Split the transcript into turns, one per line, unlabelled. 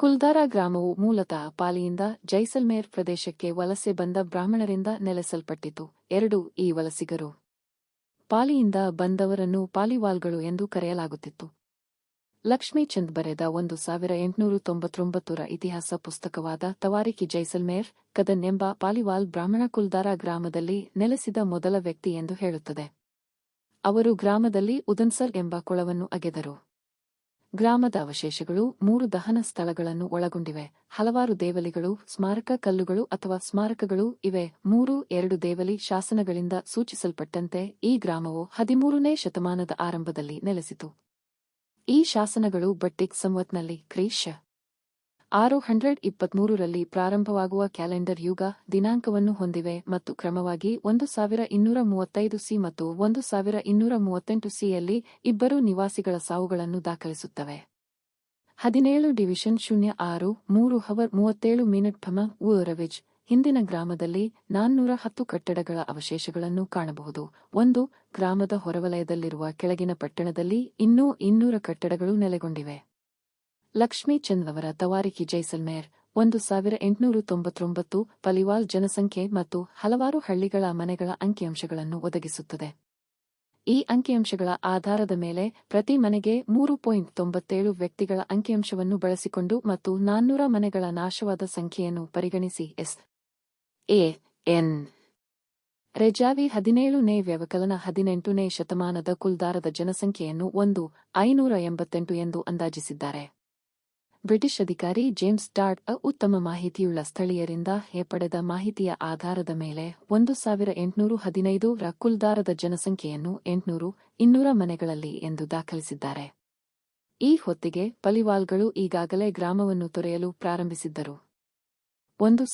ಕುಲ್ದಾರ ಗ್ರಾಮವು ಮೂಲತಃ ಪಾಲಿಯಿಂದ ಜೈಸಲ್ಮೇರ್ ಪ್ರದೇಶಕ್ಕೆ ವಲಸೆ ಬಂದ ಬ್ರಾಹ್ಮಣರಿಂದ ನೆಲೆಸಲ್ಪಟ್ಟಿತು. ಎರಡು, ಈ ವಲಸಿಗರು. ಪಾಲಿಯಿಂದ ಬಂದವರನ್ನು ಪಾಲಿವಾಲ್ಗಳು ಎಂದು ಕರೆಯಲಾಗುತ್ತಿತ್ತು. ಲಕ್ಷ್ಮೀಚಂದ್ ಬರೆದ ಒಂದು ಸಾವಿರ ಎಂಟುನೂರು ತೊಂಬತ್ತೊಂಬತ್ತರ ಇತಿಹಾಸ ಪುಸ್ತಕವಾದ ತವಾರಿಕಿ ಜೈಸಲ್ಮೇರ್, ಕದನ್ ಎಂಬ ಪಾಲಿವಾಲ್ ಬ್ರಾಹ್ಮಣ ಕುಲ್ದಾರ ಗ್ರಾಮದಲ್ಲಿ ನೆಲೆಸಿದ ಮೊದಲ ವ್ಯಕ್ತಿ ಎಂದು ಹೇಳುತ್ತದೆ. ಅವರು ಗ್ರಾಮದಲ್ಲಿ ಉದನ್ಸರ್ ಎಂಬ ಕೊಳವನ್ನು ಅಗೆದರು. ಗ್ರಾಮದ ಅವಶೇಷಗಳು ಮೂರು ದಹನ ಸ್ಥಳಗಳನ್ನು ಒಳಗೊಂಡಿವೆ. ಹಲವಾರು ದೇವಲಿಗಳು, ಸ್ಮಾರಕ ಕಲ್ಲುಗಳು ಅಥವಾ ಸ್ಮಾರಕಗಳು ಇವೆ. ಮೂರು, ಎರಡು ದೇವಲಿ ಶಾಸನಗಳಿಂದ ಸೂಚಿಸಲ್ಪಟ್ಟಂತೆ ಈ ಗ್ರಾಮವು ಹದಿಮೂರನೇ ಶತಮಾನದ ಆರಂಭದಲ್ಲಿ ನೆಲೆಸಿತು. ಈ ಶಾಸನಗಳು ಬಟ್ಟಿಕ್ ಸಂವತ್ನಲ್ಲಿ ಕ್ರಿಶ ಆರು ಹಂಡ್ರೆಡ್ ಇಪ್ಪತ್ಮೂರರಲ್ಲಿ ಪ್ರಾರಂಭವಾಗುವ ಕ್ಯಾಲೆಂಡರ್ ಯುಗ ದಿನಾಂಕವನ್ನು ಹೊಂದಿವೆ ಮತ್ತು ಕ್ರಮವಾಗಿ ಒಂದು ಸಾವಿರ ಇನ್ನೂರ ಮೂವತ್ತೈದು ಸಿ ಮತ್ತು ಒಂದು ಸಾವಿರ ಇನ್ನೂರ ಮೂವತ್ತೆಂಟು ಸಿಯಲ್ಲಿ ಇಬ್ಬರು ನಿವಾಸಿಗಳ ಸಾವುಗಳನ್ನು ದಾಖಲಿಸುತ್ತವೆ. ಹದಿನೇಳು ಡಿವಿಷನ್ ಶೂನ್ಯ ಆರು ಮೂರು ಹವರ್ ಮೂವತ್ತೇಳು ಮಿನಿಟ್ ಫಮ ಊರವಿಜ್ ಹಿಂದಿನ ಗ್ರಾಮದಲ್ಲಿ ನಾನ್ನೂರ ಹತ್ತು ಕಟ್ಟಡಗಳ ಅವಶೇಷಗಳನ್ನು ಕಾಣಬಹುದು. ಒಂದು, ಗ್ರಾಮದ ಹೊರವಲಯದಲ್ಲಿರುವ ಕೆಳಗಿನ ಪಟ್ಟಣದಲ್ಲಿ ಇನ್ನೂ ಇನ್ನೂರ ಕಟ್ಟಡಗಳು ನೆಲೆಗೊಂಡಿವೆ. ಲಕ್ಷ್ಮೀ ಚಂದ್ರವರ ತವಾರಿಕಿ ಜೈಸಲ್ಮೇರ್, ಒಂದು ಸಾವಿರ ಎಂಟುನೂರು ತೊಂಬತ್ತೊಂಬತ್ತು ಪಲಿವಾಲ್ ಜನಸಂಖ್ಯೆ ಮತ್ತು ಹಲವಾರು ಹಳ್ಳಿಗಳ ಮನೆಗಳ ಅಂಕಿಅಂಶಗಳನ್ನು ಒದಗಿಸುತ್ತದೆ. ಈ ಅಂಕಿಅಂಶಗಳ ಆಧಾರದ ಮೇಲೆ ಪ್ರತಿ ಮನೆಗೆ ಮೂರು ಪಾಯಿಂಟ್ ತೊಂಬತ್ತೇಳು ವ್ಯಕ್ತಿಗಳ ಅಂಕಿಅಂಶವನ್ನು ಬಳಸಿಕೊಂಡು ಮತ್ತು ನಾನ್ನೂರ ಮನೆಗಳ ನಾಶವಾದ ಸಂಖ್ಯೆಯನ್ನು ಪರಿಗಣಿಸಿ ಎಸ್. ಎ. ಎನ್. ರೆಜಾವಿ ಹದಿನೇಳನೇ ವ್ಯವಕಲನ ಹದಿನೆಂಟನೇ ಶತಮಾನದ ಕುಲ್ದಾರದ ಜನಸಂಖ್ಯೆಯನ್ನು ಒಂದು ಐನೂರ ಎಂಬತ್ತೆಂಟು ಎಂದು ಅಂದಾಜಿಸಿದ್ದಾರೆ. ಬ್ರಿಟಿಷ್ ಅಧಿಕಾರಿ ಜೇಮ್ಸ್ ಅ ಉತ್ತಮ ಮಾಹಿತಿಯುಳ್ಳ ಸ್ಥಳೀಯರಿಂದ ಹೇಪಡೆದ ಮಾಹಿತಿಯ ಆಧಾರದ ಮೇಲೆ ಒಂದು ಸಾವಿರ ಎಂಟುನೂರು ಹದಿನೈದು ರ ಕುಲ್ದಾರದ ಜನಸಂಖ್ಯೆಯನ್ನು ಎಂಟುನೂರು ಇನ್ನೂರ ಮನೆಗಳಲ್ಲಿ ಎಂದು ದಾಖಲಿಸಿದ್ದಾರೆ. ಈ ಹೊತ್ತಿಗೆ ಪಲಿವಾಲ್ಗಳು ಈಗಾಗಲೇ ಗ್ರಾಮವನ್ನು ತೊರೆಯಲು ಪ್ರಾರಂಭಿಸಿದ್ದರು. ಒಂದು